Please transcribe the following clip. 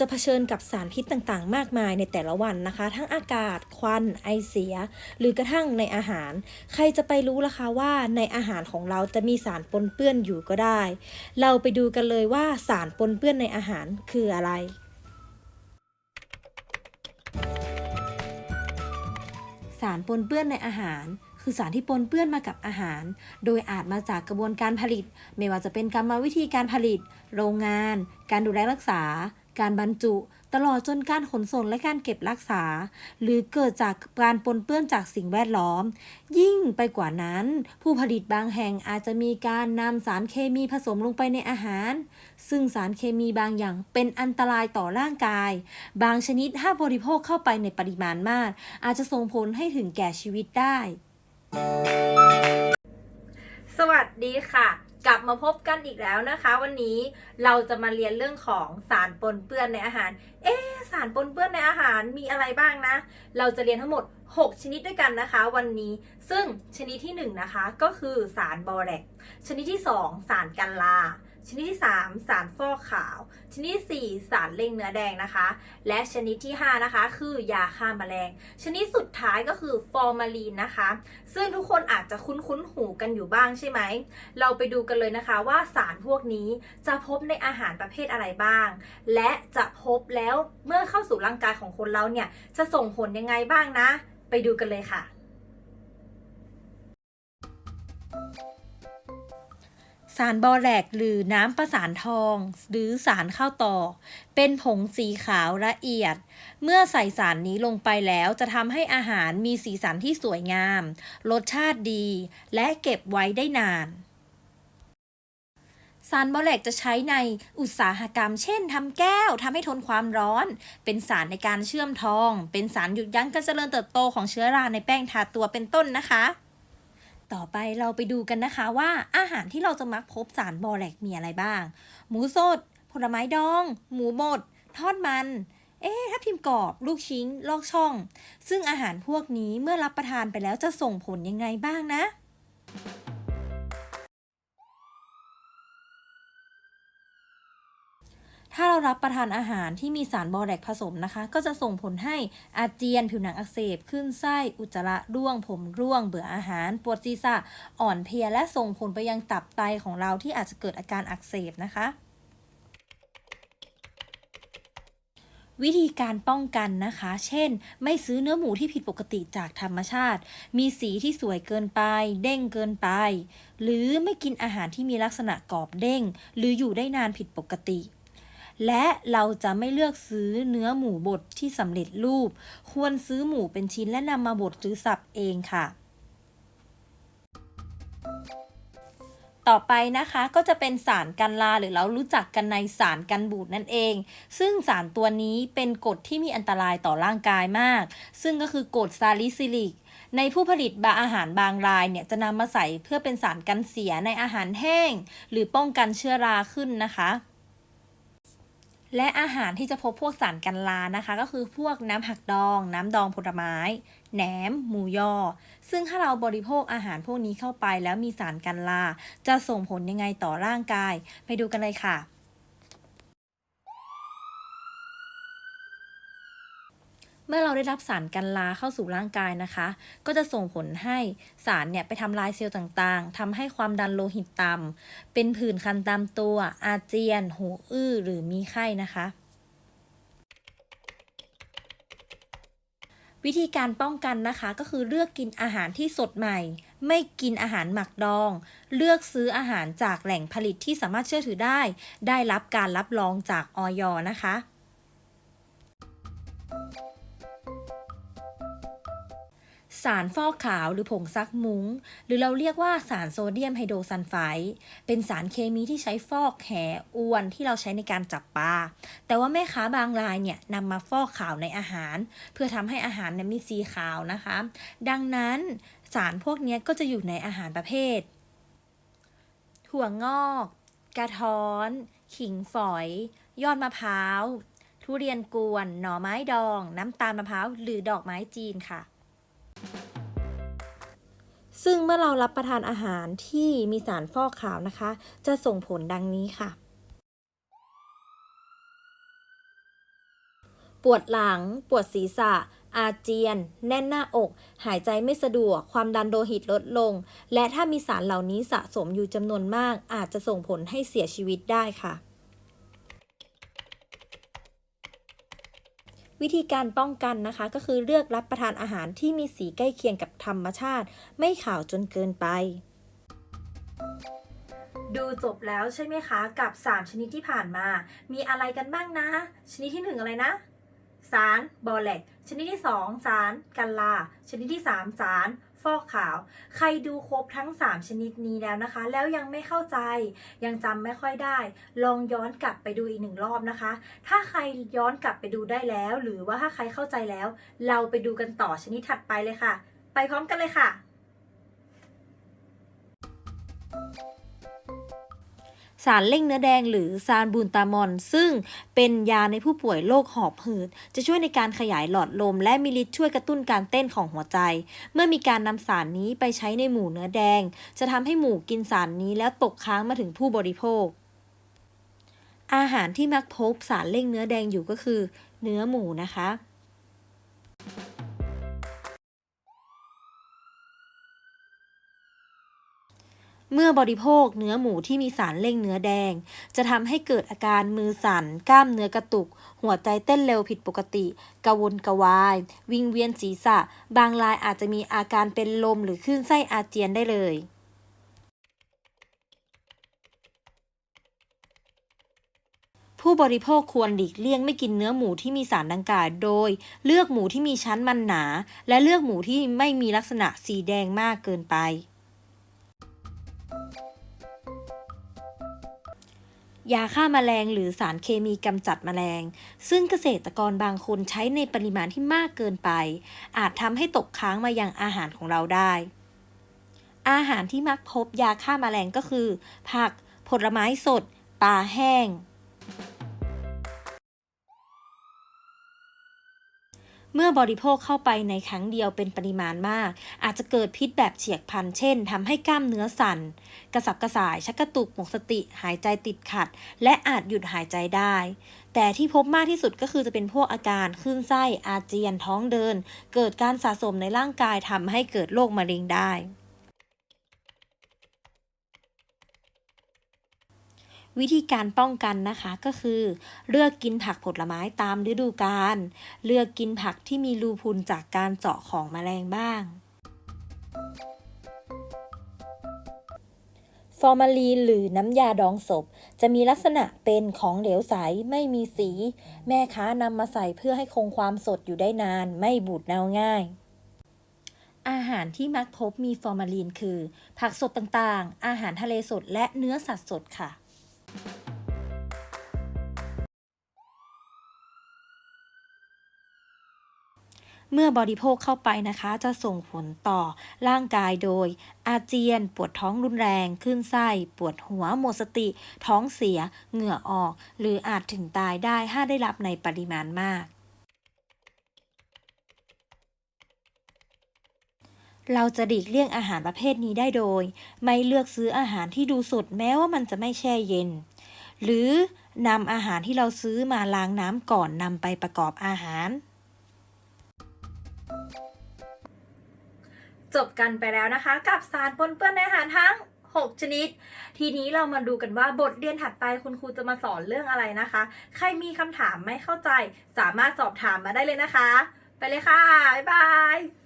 จะเผชิญกับสารพิษต่างๆ มากมายในแต่ละวันนะคะ ทั้งอากาศ ควัน ไอเสีย หรือกระทั่งในอาหาร ใครจะไปรู้ล่ะคะว่าในอาหารของเราจะมีสารปนเปื้อนอยู่ก็ได้ เราไปดูกันเลยว่าสารปนเปื้อนในอาหารคืออะไรสารปนเปื้อนในอาหาร คือสารที่ปนเปื้อนมากับอาหาร โดยอาจมาจากกระบวนการผลิต ไม่ว่าจะเป็นกรรมวิธีการผลิต โรงงาน การดูแลรักษา การบรรจุ ตลอดจนการขนส่งและการเก็บรักษา หรือเกิดจากการปนเปื้อนจากสิ่งแวดล้อม ยิ่งไปกว่านั้น ผู้ผลิตบางแห่งอาจจะมีการนำสารเคมีผสมลงไปในอาหาร ซึ่งสารเคมีบางอย่างเป็นอันตรายต่อร่างกาย บางชนิดถ้าบริโภคเข้าไปในปริมาณมาก อาจจะส่งผลให้ถึงแก่ชีวิตได้ สวัสดีค่ะ กลับมาพบกันอีกแล้วนะคะ วันนี้เราจะมาเรียนเรื่องของสารปนเปื้อนในอาหาร เอ๊สารปนเปื้อนในอาหารมีอะไรบ้างนะ เราจะเรียนทั้งหมด 6 ชนิดด้วยกันนะคะ วันนี้ซึ่งชนิดที่ 1 นะคะก็คือสารบอแรกชนิดที่ 2 สารกันลา ชนิดที่ 3 สารฟอกขาว ชนิดที่4สารเล่งเนื้อแดงนะคะ และชนิดที่ 5 นะคะ คือยาฆ่าแมลง ชนิดสุดท้ายก็คือฟอร์มาลีนนะคะ ซึ่งทุกคนอาจจะคุ้นๆหูกันอยู่บ้างใช่ไหม เราไปดูกันเลยนะคะว่าสารพวกนี้จะพบในอาหารประเภทอะไรบ้าง และจะพบแล้วเมื่อเข้าสู่ร่างกายของคนเราเนี่ยจะส่งผลยังไงบ้างนะ ไปดูกันเลยค่ะ สารบอแรกหรือน้ำประสานทอง หรือสารข้าวตอก เป็นผงสีขาวละเอียด เมื่อใส่สารนี้ลงไปแล้วจะทำให้อาหารมีสีสันที่สวยงาม รสชาติดี และเก็บไว้ได้นานสารบอแรกจะใช้ในอุตสาหกรรม เช่นทำแก้วทำให้ทนความร้อน เป็นสารในการเชื่อมทอง เป็นสารหยุดยั้งการเจริญเติบโตของเชื้อราในแป้งทาตัวเป็นต้นนะคะ ต่อไปเราไปดูกันนะคะว่าอาหารที่เราจะมักพบสารบอแลกมีอะไรบ้าง หมูสด ผลไม้ดอง หมูบด ทอดมัน เอ๊ะทับทิมกรอบ ลูกชิ้น ลอกช่อง ซึ่งอาหารพวกนี้เมื่อรับประทานไปแล้วจะส่งผลยังไงบ้างนะ ถ้าเรารับประทานอาหารที่มีสารบอแรกผสมนะคะ ก็จะส่งผลให้อาเจียนผิวหนังอักเสบขึ้นไส้อุจจาระร่วง ผมร่วง เบื่ออาหาร ปวดศีรษะอ่อนเพลียและส่งผลไปยังตับไตของเราที่อาจจะเกิดอาการอักเสบนะคะวิธีการป้องกันนะคะ เช่น ไม่ซื้อเนื้อหมูที่ผิดปกติจากธรรมชาติ มีสีที่สวยเกินไป เด้งเกินไป หรือไม่กินอาหารที่มีลักษณะกรอบเด้ง หรืออยู่ได้นานผิดปกติ และเราจะไม่เลือกซื้อเนื้อหมูบดที่สำเร็จรูป ควรซื้อหมูเป็นชิ้นและนำมาบดหรือสับเองค่ะ ต่อไปนะคะก็จะเป็นสารกันลาหรือเรารู้จักกันในสารกันบูดนั่นเอง ซึ่งสารตัวนี้เป็นกรดที่มีอันตรายต่อร่างกายมาก ซึ่งก็คือกรดซาลิซิลิกในผู้ผลิตบาอาหารบางรายเนี่ยจะนำมาใส่เพื่อเป็นสารกันเสียในอาหารแห้ง หรือป้องกันเชื้อราขึ้นนะคะ และอาหารที่จะพบพวกสารกันลานะคะ ก็คือพวกน้ำผักดอง น้ำดองผลไม้ แหนม หมูยอ ซึ่งถ้าเราบริโภคอาหารพวกนี้เข้าไปแล้วมีสารกันลา จะส่งผลยังไงต่อร่างกาย ไปดูกันเลยค่ะ เมื่อเราได้รับสารกันลาเข้าสู่ร่างกายนะคะ ก็จะส่งผลให้สารเนี่ยไปทำลายเซลล์ต่างๆทำให้ความดันโลหิตต่ำเป็นผื่นคันตามตัว อาเจียน หูอื้อ หรือมีไข้นะคะ วิธีการป้องกันนะคะก็คือเลือกกินอาหารที่สดใหม่ ไม่กินอาหารหมักดอง เลือกซื้ออาหารจากแหล่งผลิตที่สามารถเชื่อถือได้ ได้รับการรับรองจากออยนะคะ สารฟอกขาวหรือผงซักมุง้ง หรือเราเรียกว่าสารโซเดียมไฮโดรซัลไฟด์เป็นสารเคมีที่ใช้ฟอกแหอวนที่เราใช้ในการจับปลาแต่ว่าแม่ค้าบางรายเนี่ยนำมาฟอกขาวในอาหาร เพื่อทำให้อาหารเนี่ยมีสีขาวนะคะ ดังนั้นสารพวกนี้ก็จะอยู่ในอาหารประเภท ถั่วงอก กระท้อน ขิงฝอย ยอดมะพร้าว ทุเรียนกวน หน่อไม้ดอง น้ำตาลมะพร้าว หรือดอกไม้จีนค่ะ ซึ่งเมื่อเรารับประทานอาหารที่มีสารฟอกขาวนะคะ จะส่งผลดังนี้ค่ะ ปวดหลัง ปวดศีรษะ อาเจียน แน่นหน้าอก หายใจไม่สะดวก ความดันโลหิตลดลง และถ้ามีสารเหล่านี้สะสมอยู่จำนวนมาก อาจจะส่งผลให้เสียชีวิตได้ค่ะ วิธีการป้องกันนะคะ ก็คือเลือกรับประทานอาหารที่มีสีใกล้เคียงกับธรรมชาติ ไม่ขาวจนเกินไป ดูจบแล้วใช่ไหมคะ กับ 3 ชนิดที่ผ่านมา มีอะไรกันบ้างนะ ชนิดที่ 1 อะไรนะ สารบอแลกชนิดที่ 2 สารกันลา ชนิดที่ 3 สาร ฟอกขาว ใครดูครบทั้ง 3 ชนิดนี้แล้วนะคะ แล้วยังไม่เข้าใจ ยังจำไม่ค่อยได้ ลองย้อนกลับไปดูอีกหนึ่งรอบนะคะ ถ้าใครย้อนกลับไปดูได้แล้ว หรือว่าถ้าใครเข้าใจแล้ว เราไปดูกันต่อชนิดถัดไปเลยค่ะ ไปพร้อมกันเลยค่ะ สารเร่งเนื้อแดงหรือซานบูนตามอน ซึ่งเป็นยาในผู้ป่วยโรคหอบหืด จะช่วยในการขยายหลอดลม และมีฤทธิ์ช่วยกระตุ้นการเต้นของหัวใจ เมื่อมีการนำสารนี้ไปใช้ในหมูเนื้อแดง จะทำให้หมูกินสารนี้แล้วตกค้างมาถึงผู้บริโภค อาหารที่มักพบสารเร่งเนื้อแดงอยู่ก็คือ เนื้อหมูนะคะ เมื่อบริโภคเนื้อหมูที่มีสารเร่งเนื้อแดง จะทำให้เกิดอาการมือสั่น กล้ามเนื้อกระตุก หัวใจเต้นเร็วผิดปกติ กระวนกระวาย วิงเวียนศีรษะ บางรายอาจจะมีอาการเป็นลมหรือคลื่นไส้อาเจียนได้เลยผู้บริโภคควรหลีกเลี่ยงไม่กินเนื้อหมูที่มีสารดังกล่าวโดย เลือกหมูที่มีชั้นมันหนา และเลือกหมูที่ไม่มีลักษณะสีแดงมากเกินไป ยาฆ่าแมลงหรือสารเคมีกำจัดแมลง ซึ่งเกษตรกรบางคนใช้ในปริมาณที่มากเกินไป อาจทำให้ตกค้างมายังอาหารของเราได้ อาหารที่มักพบยาฆ่าแมลงก็คือ ผัก ผลไม้สด ปลาแห้ง เมื่อบริโภคเข้าไปในครั้งเดียวเป็นปริมาณมาก อาจจะเกิดพิษแบบเฉียบพลันเช่นทำให้กล้ามเนื้อสั่น กระสับกระส่าย ชักกระตุกหมดสติ หายใจติดขัด และอาจหยุดหายใจได้ แต่ที่พบมากที่สุดก็คือจะเป็นพวกอาการคลื่นไส้อาเจียนท้องเดิน เกิดการสะสมในร่างกายทำให้เกิดโรคมะเร็งได้ วิธีการป้องกันนะคะก็คือ เลือกกินผักผลไม้ตามฤดูกาลเลือกกินผักที่มีรูพุนจากการเจาะของแมลงบ้างฟอร์มาลีนหรือน้ำยาดองศพ จะมีลักษณะเป็นของเหลวใสไม่มีสี แม่ค้านำมาใส่เพื่อให้คงความสดอยู่ได้นาน ไม่บูดเน่าง่าย อาหารที่มักพบมีฟอร์มาลีนคือ ผักสดต่างๆ อาหารทะเลสดและเนื้อสัตว์สดค่ะ เมื่อบริโภคเข้าไปนะคะจะส่งผลต่อร่างกายโดย อาเจียน ปวดท้องรุนแรงคลื่นไส้ ปวดหัว หมดสติ ท้องเสีย เหงื่อออก หรืออาจถึงตายได้ถ้าได้รับในปริมาณมาก เราจะหลีกเลี่ยงอาหารประเภทนี้ได้โดย ไม่เลือกซื้ออาหารที่ดูสดแม้ว่ามันจะไม่แช่เย็น หรือนำอาหารที่เราซื้อมาล้างน้ำก่อนนำไปประกอบอาหาร จบกันไปแล้วนะคะ กับสารปนเปื้อนในอาหารทั้ง 6 ชนิด ทีนี้เรามาดูกันว่าบทเรียนถัดไปคุณครูจะมาสอนเรื่องอะไรนะคะ ใครมีคำถามไม่เข้าใจ สามารถสอบถามมาได้เลยนะคะ ไปเลยค่ะ บ๊ายบาย